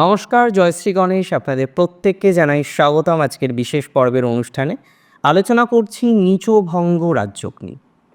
নমস্কার জয়শ্রী গণেশ। আপনাদের প্রত্যেককে জানাই স্বাগতম আজকের বিশেষ পর্বের অনুষ্ঠানে। আলোচনা করছি নিচভঙ্গ রাজ্যগ্নি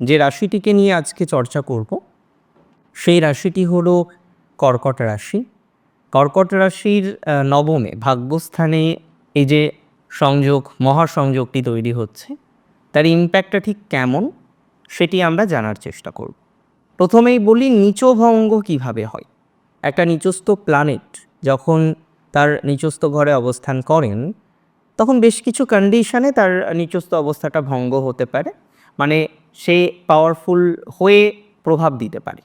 যে রাশিটিকে নিয়ে আজকে চর্চা করব, সেই রাশিটি হলো কর্কট রাশি। কর্কট রাশির নবমে ভাগ্যস্থানে এই যে সংযোগ, মহাসংযোগটি তৈরি হচ্ছে, তার ইম্প্যাক্টটা ঠিক কেমন, সেটি আমরা জানার চেষ্টা করব। প্রথমেই বলি নিচভঙ্গ কীভাবে হয়? একটা নিচস্থ প্ল্যানেট যখন তার নিচস্থ ঘরে অবস্থান করেন, তখন বেশ কিছু কন্ডিশনে তার নিচস্থ অবস্থাটা ভঙ্গ হতে পারে। মানে সে পাওয়ারফুল হয়ে প্রভাব দিতে পারে।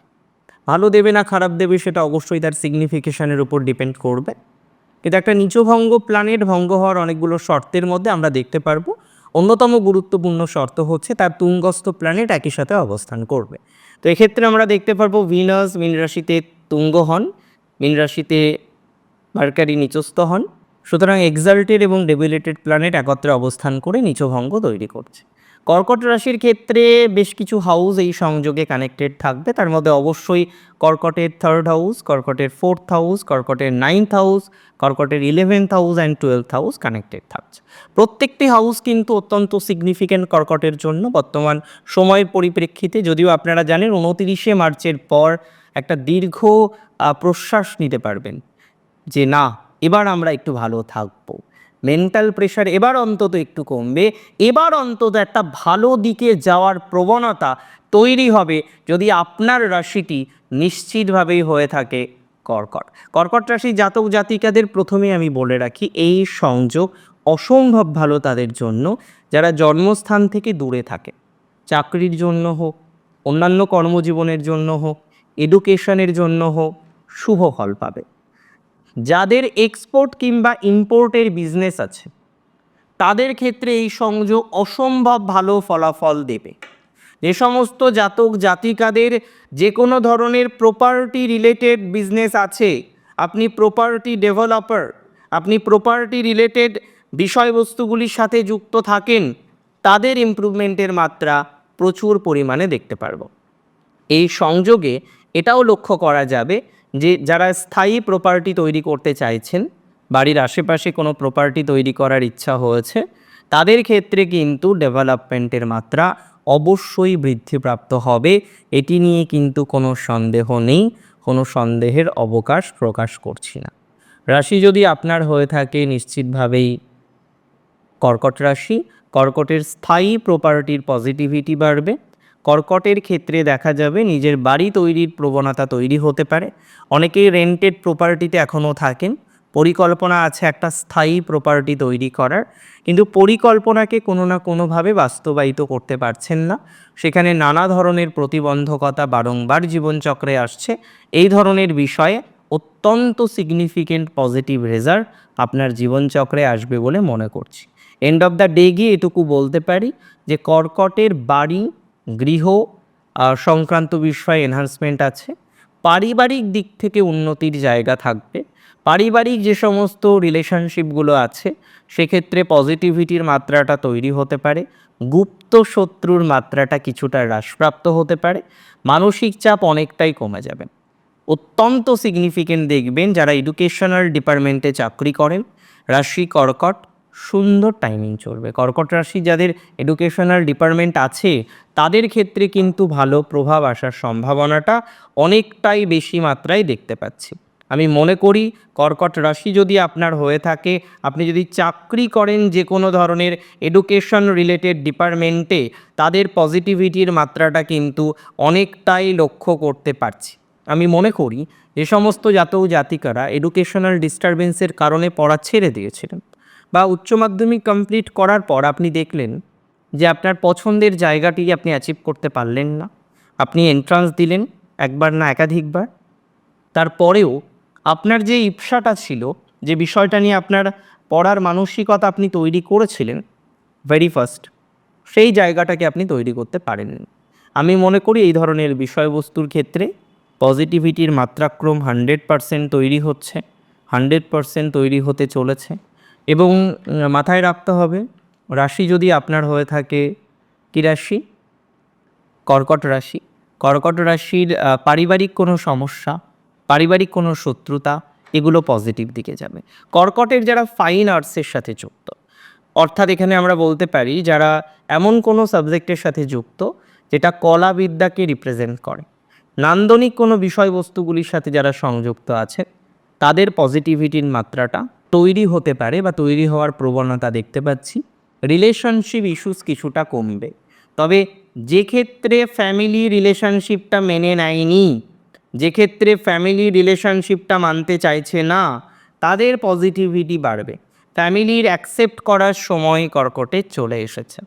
ভালো দেবে না খারাপ দেবে সেটা অবশ্যই তার সিগনিফিকেশানের উপর ডিপেন্ড করবে। কিন্তু একটা নিচভঙ্গ প্ল্যানেট ভঙ্গ হওয়ার অনেকগুলো শর্তের মধ্যে আমরা দেখতে পারব। অন্যতম গুরুত্বপূর্ণ শর্ত হচ্ছে তার তুঙ্গস্থ প্ল্যানেট একই সাথে অবস্থান করবে। তো এক্ষেত্রে আমরা দেখতে পারব ভিনাস মীন রাশিতে তুঙ্গ হন। মীন রাশিতে মার্কারি নিচস্থ হন। সুতরাং এক্সাল্টেড এবং ডেবিলেটেড প্ল্যানেট একত্রে অবস্থান করে নিচভঙ্গ তৈরি করছে। কর্কট রাশির ক্ষেত্রে বেশ কিছু হাউস এই সংযোগে কানেক্টেড থাকবে। তার মধ্যে অবশ্যই কর্কটের থার্ড হাউস কর্কটের ফোর্থ হাউস কর্কটের ninth house কর্কটের eleventh house and twelfth house connected থাকছে। প্রত্যেকটি হাউস কিন্তু অত্যন্ত সিগনিফিক্যান্ট কর্কটের জন্য। বর্তমান সময়ের পরিপ্রেক্ষিতে যদিও আপনারা জানেন, উনতিরিশে মার্চের পর একটা দীর্ঘ প্রশ্বাস নিতে পারবেন। যে না, এবার আমরা একটু ভালো থাকব। মেন্টাল প্রেশার এবার অন্তত একটু কমবে। এবার অন্তত একটা ভালো দিকে যাওয়ার প্রবণতা তৈরি হবে যদি আপনার রাশিটি নিশ্চিতভাবেই হয়ে থাকে কর্কট। কর্কট রাশি জাতক জাতিকাদের প্রথমে আমি বলে রাখি, এই সংযোগ অসম্ভব ভালো তাদের জন্য। যারা জন্মস্থান থেকে দূরে থাকে, চাকরির জন্য হোক, অন্যান্য কর্মজীবনের জন্য হোক এডুকেশনের জন্য হোক, শুভ ফল পাবে। যাদের এক্সপোর্ট কিংবা ইম্পোর্টের বিজনেস আছে, তাদের ক্ষেত্রে এই সংযোগ অসম্ভব ভালো ফলাফল দেবে। যে সমস্ত জাতক জাতিকাদের যে কোনো ধরনের প্রপার্টি রিলেটেড বিজনেস আছে, আপনি প্রপার্টি ডেভেলপার আপনি প্রপার্টি রিলেটেড বিষয়বস্তুগুলির সাথে যুক্ত থাকেন, তাদের ইমপ্রুভমেন্টের মাত্রা প্রচুর পরিমাণে দেখতে পারব। এই সংযোগে এটাও লক্ষ্য করা যাবে যে যারা স্থায়ী প্রপার্টি তৈরি করতে চাইছেন, বাড়ির আশেপাশে কোনো প্রপার্টি তৈরি করার ইচ্ছা হয়েছে, তাদের ক্ষেত্রে কিন্তু ডেভেলপমেন্টের মাত্রা অবশ্যই বৃদ্ধিপ্রাপ্ত হবে। এটি নিয়ে কিন্তু কোনো সন্দেহ নেই, কোনো সন্দেহের অবকাশ প্রকাশ করছি না। রাশি যদি আপনার হয়ে থাকে, নিশ্চিতভাবেই কর্কট রাশি। কর্কটের স্থায়ী প্রপার্টির পজিটিভিটি বাড়বে। কর্কটের ক্ষেত্রে দেখা যাবে নিজের বাড়ি তৈরির প্রবণতা তৈরি হতে পারে। অনেকেই রেন্টেড প্রপার্টিতে এখনও থাকেন। পরিকল্পনা আছে একটা স্থায়ী প্রপার্টি তৈরি করার। কিন্তু পরিকল্পনাকে কোনো না কোনোভাবে বাস্তবায়িত করতে পারছেন না। সেখানে নানা ধরনের প্রতিবন্ধকতা বারংবার জীবনচক্রে আসছে। এই ধরনের বিষয়ে অত্যন্ত সিগনিফিকেন্ট পজিটিভ রেজাল্ট আপনার জীবনচক্রে আসবে বলে মনে করছি। এন্ড অফ দ্য ডে গিয়ে এটুকু বলতে পারি যে কর্কটের বাড়ি গৃহ সংক্রান্ত বিষয়ে এনহান্সমেন্ট আছে। পারিবারিক দিক থেকে উন্নতির জায়গা থাকবে। পারিবারিক যে সমস্ত রিলেশনশিপগুলো আছে, সেক্ষেত্রে পজিটিভিটির মাত্রাটা তৈরি হতে পারে। গুপ্ত শত্রুর মাত্রাটা কিছুটা হ্রাসপ্রাপ্ত হতে পারে। মানসিক চাপ অনেকটাই কমে যাবে। অত্যন্ত সিগনিফিকেন্ট দেখবেন যারা এডুকেশনাল ডিপার্টমেন্টে চাকরি করেন। রাশি কর্কট সুন্দর টাইমিং চলবে। কর্কট রাশি যাদের এডুকেশনাল ডিপার্টমেন্ট আছে, তাদের ক্ষেত্রে কিন্তু ভালো প্রভাব আসার সম্ভাবনাটা অনেকটাই বেশি মাত্রায় দেখতে পাচ্ছি। আমি মনে করি কর্কট রাশি যদি আপনার হয়ে থাকে, আপনি যদি চাকরি করেন যে কোনো ধরনের এডুকেশন রিলেটেড ডিপার্টমেন্টে তাদের পজিটিভিটির মাত্রাটা কিন্তু অনেকটাই লক্ষ্য করতে পারছি। আমি মনে করি যে সমস্ত জাতক জাতিকারা এডুকেশনাল ডিস্টারবেন্সের কারণে পড়া ছেড়ে দিয়েছিলেন। বা উচ্চ মাধ্যমিক কমপ্লিট করার পর আপনি দেখলেন যে আপনার পছন্দের জায়গাটি আপনি অ্যাচিভ করতে পারলেন না। আপনি এন্ট্রান্স দিলেন একবার না একাধিকবার। তারপরেও আপনার যে ইপসাটা ছিল, যে বিষয়টা নিয়ে আপনার পড়ার মানসিকতা আপনি তৈরি করেছিলেন ভেরি ফার্স্ট সেই জায়গাটাকে আপনি তৈরি করতে পারেননি। আমি মনে করি এই ধরনের বিষয়বস্তুর ক্ষেত্রে পজিটিভিটির মাত্রাক্রম হান্ড্রেড পারসেন্ট তৈরি হচ্ছে হান্ড্রেড পারসেন্ট তৈরি হতে চলেছে। এবং মাথায় রাখতে হবে, রাশি যদি আপনার হয়ে থাকে কী রাশি? কর্কট রাশি। কর্কট রাশির পারিবারিক কোনো সমস্যা, পারিবারিক কোনো শত্রুতা, এগুলো পজিটিভ দিকে যাবে। কর্কটের যারা ফাইন আর্টসের সাথে যুক্ত, অর্থাৎ এখানে আমরা বলতে পারি যারা এমন কোনো সাবজেক্টের সাথে যুক্ত, যেটা কলাবিদ্যাকে রিপ্রেজেন্ট করে। নান্দনিক কোনো বিষয়বস্তুগুলির সাথে যারা সংযুক্ত আছে, তাদের পজিটিভিটির মাত্রাটা তৈরি হতে পারে বা তৈরি হওয়ার প্রবণতা দেখতে পাচ্ছি। রিলেশনশিপ ইস্যুস কিছুটা কমবে। তবে যে ক্ষেত্রে ফ্যামিলি রিলেশনশিপটা মেনে নেয়নি যে ক্ষেত্রে ফ্যামিলি রিলেশনশিপটা মানতে চাইছে না, তাদের পজিটিভিটি বাড়বে। ফ্যামিলির অ্যাকসেপ্ট করার সময় কর্কটে চলে এসেছে।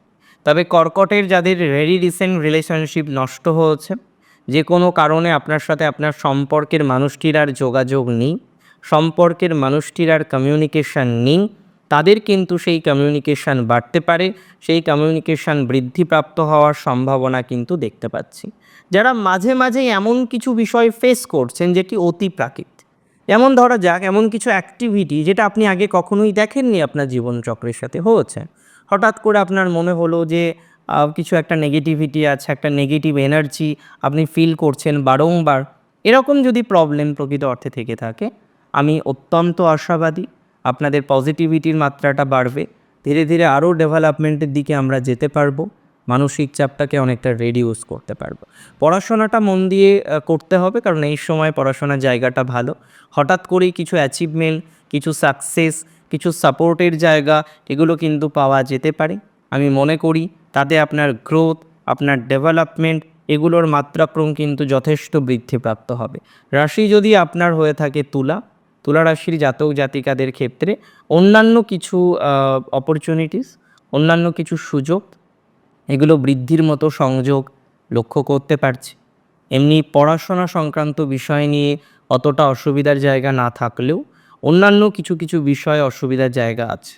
তবে কর্কটের যাদের ভেরি রিসেন্ট রিলেশনশিপ নষ্ট হয়েছে, যে কোনো কারণে আপনার সাথে আপনার সম্পর্কের মানুষটির আর যোগাযোগ নেই। সম্পর্কের মানুষটির আর কমিউনিকেশান নেই, তাদের কিন্তু সেই কমিউনিকেশান বাড়তে পারে, সেই কমিউনিকেশান বৃদ্ধিপ্রাপ্ত হওয়ার সম্ভাবনা কিন্তু দেখতে পাচ্ছি। যারা মাঝে মাঝে এমন কিছু বিষয় ফেস করছেন যেটি অতি প্রাকৃত। যেমন ধরা যাক, এমন কিছু অ্যাক্টিভিটি যেটা আপনি আগে কখনোই দেখেননি আপনার জীবনচক্রের সাথে হয়েছে। হঠাৎ করে আপনার মনে হলো যে কিছু একটা নেগেটিভিটি আছে, একটা নেগেটিভ এনার্জি আপনি ফিল করছেন বারংবার। এরকম যদি প্রবলেম প্রকৃত অর্থে থেকে থাকে আমি অত্যন্ত আশাবাদী, আপনাদের পজিটিভিটির মাত্রাটা বাড়বে। ধীরে ধীরে আরও ডেভেলপমেন্টের দিকে আমরা যেতে পারব, মানসিক চাপটাকে অনেকটা রেডিউস করতে পারব। পড়াশোনাটা মন দিয়ে করতে হবে, কারণ এই সময় পড়াশোনার জায়গাটা ভালো। হঠাৎ করেই কিছু অ্যাচিভমেন্ট কিছু সাকসেস কিছু সাপোর্টের জায়গা, এগুলো কিন্তু পাওয়া যেতে পারে। আমি মনে করি তাতে আপনার গ্রোথ আপনার ডেভেলপমেন্ট এগুলোর মাত্রাক্রম কিন্তু যথেষ্ট বৃদ্ধিপ্রাপ্ত হবে। রাশি যদি আপনার হয়ে থাকে তুলা তুলা রাশির জাতক জাতিকাদের ক্ষেত্রে অন্যান্য কিছু অপরচুনিটিস অন্যান্য কিছু সুযোগ, এগুলো বৃদ্ধির মতো সংযোগ লক্ষ্য করতে পারছি। এমনি পড়াশোনা সংক্রান্ত বিষয় নিয়ে অতটা অসুবিধার জায়গা না থাকলেও অন্যান্য কিছু কিছু বিষয়ে অসুবিধার জায়গা আছে।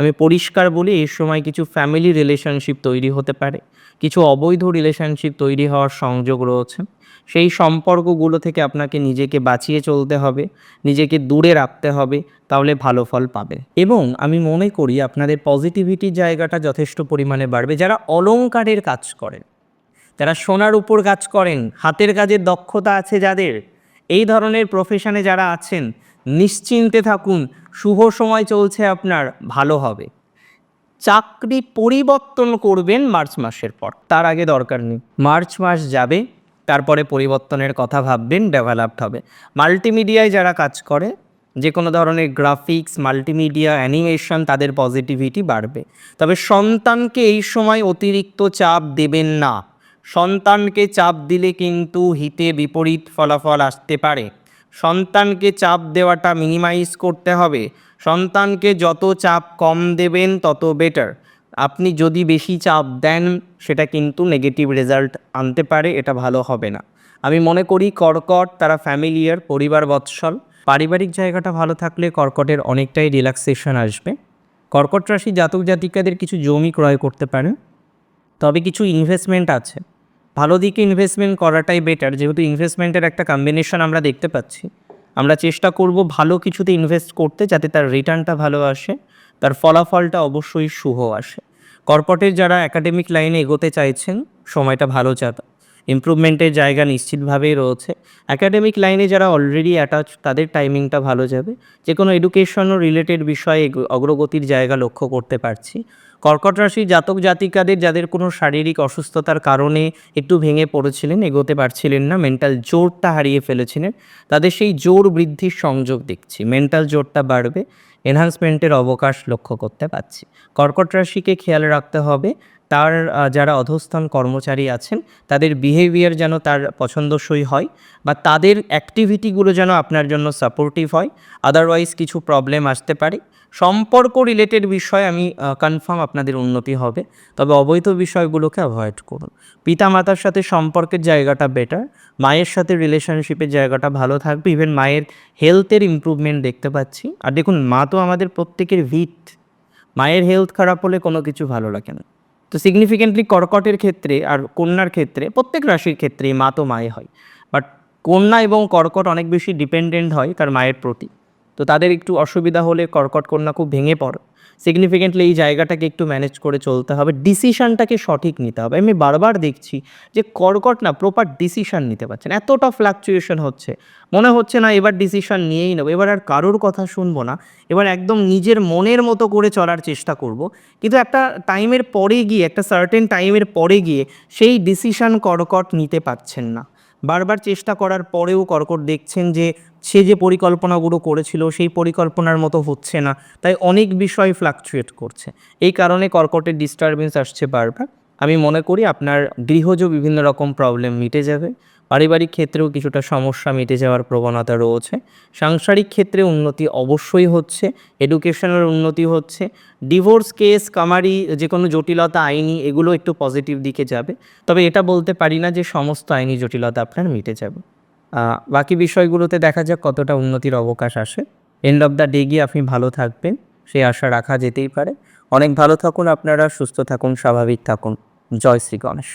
আমি পরিষ্কার বলি এই সময় কিছু ফ্যামিলি রিলেশনশিপ তৈরি হতে পারে। কিছু অবৈধ রিলেশনশিপ তৈরি হওয়ার সংযোগ রয়েছে। সেই সম্পর্কগুলো থেকে আপনাকে নিজেকে বাঁচিয়ে চলতে হবে, নিজেকে দূরে রাখতে হবে, তাহলে ভালো ফল পাবে। এবং আমি মনে করি, আপনাদের পজিটিভিটির জায়গাটা যথেষ্ট পরিমাণে বাড়বে। যারা অলংকারের কাজ করেন, যারা সোনার উপর কাজ করেন, হাতের কাজের দক্ষতা আছে যাদের, এই ধরনের প্রফেশনে যারা আছেন, নিশ্চিন্তে থাকুন শুভ সময় চলছে আপনার, ভালো হবে। চাকরি পরিবর্তন করবেন মার্চ মাসের পর, তার আগে দরকার নেই। মার্চ মাস যাবে, তারপরে পরিবর্তনের কথা ভাববেন ডেভেলপড হবে। মাল্টিমিডিয়ায় যারা কাজ করে, যে কোনো ধরনের গ্রাফিক্স মাল্টিমিডিয়া অ্যানিমেশন তাদের পজিটিভিটি বাড়বে। তবে সন্তানকে এই সময় অতিরিক্ত চাপ দেবেন না। সন্তানকে চাপ দিলে কিন্তু হিতে বিপরীত ফলাফল আসতে পারে। সন্তানকে চাপ দেওয়াটা মিনিমাইজ করতে হবে। সন্তানকে যত চাপ কম দেবেন, তত বেটার আপনি যদি বেশি চাপ দেন, সেটা কিন্তু নেগেটিভ রেজাল্ট আনতে পারে, এটা ভালো হবে না। আমি মনে করি কর্কট, তারা ফ্যামিলিয়ার পরিবার বৎসল। পারিবারিক জায়গাটা ভালো থাকলে কর্কটের অনেকটাই রিল্যাক্সেশন আসবে। কর্কট রাশি জাতক জাতিকাদের কিছু জমি ক্রয় করতে পারেন। তবে কিছু ইনভেস্টমেন্ট আছে। ভালো দিকে ইনভেস্টমেন্ট করাটাই বেটার যেহেতু ইনভেস্টমেন্টের একটা কম্বিনেশন আমরা দেখতে পাচ্ছি। আমরা চেষ্টা করব ভালো কিছুতে ইনভেস্ট করতে যাতে তার রিটার্নটা ভালো আসে, তার ফলাফলটা অবশ্যই শুভ আসে। কর্পোরেটের যারা একাডেমিক লাইনে এগোতে চাইছেন, সময়টা ভালো যাবে ইমপ্রুভমেন্টের জায়গা নিশ্চিতভাবেই রয়েছে। একাডেমিক লাইনে যারা অলরেডি অ্যাটাচ তাদের টাইমিংটা ভালো যাবে। যে কোনো এডুকেশন রিলেটেড বিষয়ে অগ্রগতির জায়গা লক্ষ্য করতে পারছি। কর্কট রাশি জাতক জাতিকাদের যাদের কোনো শারীরিক অসুস্থতার কারণে একটু ভেঙে পড়েছিলেন, এগোতে পারছিলেন না মেন্টাল জোরটা হারিয়ে ফেলেছিলেন, তাদের সেই জোর বৃদ্ধির সংযোগ দেখছি। মেন্টাল জোরটা বাড়বে এনহান্সমেন্টের অবকাশ লক্ষ্য করতে পারছি। কর্কট রাশিকে খেয়াল রাখতে হবে তার যারা অধস্থান কর্মচারী আছেন, তাদের বিহেভিয়ার যেন তার পছন্দসই হয় বা তাদের অ্যাক্টিভিটিগুলো যেন আপনার জন্য সাপোর্টিভ হয় আদারওয়াইজ কিছু প্রবলেম আসতে পারে। সম্পর্ক রিলেটেড বিষয়ে আমি কনফার্ম আপনাদের উন্নতি হবে। তবে অবৈধ বিষয়গুলোকে অ্যাভয়েড করুন। পিতামাতার সাথে সম্পর্কের জায়গাটা বেটার মায়ের সাথে রিলেশনশিপের জায়গাটা ভালো থাকবে। ইভেন মায়ের হেলথের ইম্প্রুভমেন্ট দেখতে পাচ্ছি। আর দেখুন, মা তো আমাদের প্রত্যেকের ভিত মায়ের হেলথ খারাপ হলে কোনো কিছু ভালো লাগে না। তো সিগনিফিকেন্টলি কর্কটের ক্ষেত্রে আর কন্যার ক্ষেত্রে, প্রত্যেক রাশির ক্ষেত্রে মা তো মায়ে হয়। বাট কন্যা এবং কর্কট অনেক বেশি ডিপেন্ডেন্ট হয় তার মায়ের প্রতি। তো তাদের একটু অসুবিধা হলে কর্কট কন্যা খুব ভেঙে পড়ে। সিগনিফিকেন্টলি এই জায়গাটাকে একটু ম্যানেজ করে চলতে হবে ডিসিশানটাকে সঠিক নিতে হবে। আমি বারবার দেখছি যে কর্কট না প্রপার ডিসিশান নিতে পারছেন এতটা ফ্লাকচুয়েশন হচ্ছে। মনে হচ্ছে না এবার ডিসিশন নিয়েই নেব। এবার আর কারোর কথা শুনব না। এবার একদম নিজের মনের মতো করে চলার চেষ্টা করব। কিন্তু একটা টাইমের পরে গিয়ে, একটা সার্টেন টাইমের পরে গিয়ে সেই ডিসিশান কর্কট নিতে পারছেন না। বারবার চেষ্টা করার পরেও কর্কট দেখছেন যে সে যে পরিকল্পনাগুলো করেছিল সেই পরিকল্পনার মতো হচ্ছে না। তাই অনেক বিষয় ফ্লাকচুয়েট করছে। এই কারণে কর্কটের ডিস্টারবেন্স আসছে বারবার। আমি মনে করি আপনার গৃহজ বিভিন্ন রকম প্রবলেম মিটে যাবে। পারিবারিক ক্ষেত্রেও কিছুটা সমস্যা মিটে যাওয়ার প্রবণতা রয়েছে। সাংসারিক ক্ষেত্রে উন্নতি অবশ্যই হচ্ছে এডুকেশনের উন্নতি হচ্ছে ডিভোর্স কেস কামারি যে কোনো জটিলতা, আইনি, এগুলো একটু পজিটিভ দিকে যাবে। তবে এটা বলতে পারি না যে সমস্ত আইনি জটিলতা আপনার মিটে যাবে। বাকি বিষয়গুলোতে দেখা যাক কতটা উন্নতির অবকাশ আসে। এন্ড অফ দ্য ডে গিয়ে আপনি ভালো থাকবেন সেই আশা রাখা যেতেই পারে। অনেক ভালো থাকুন আপনারা, সুস্থ থাকুন, স্বাভাবিক থাকুন। জয় শ্রী গণেশ।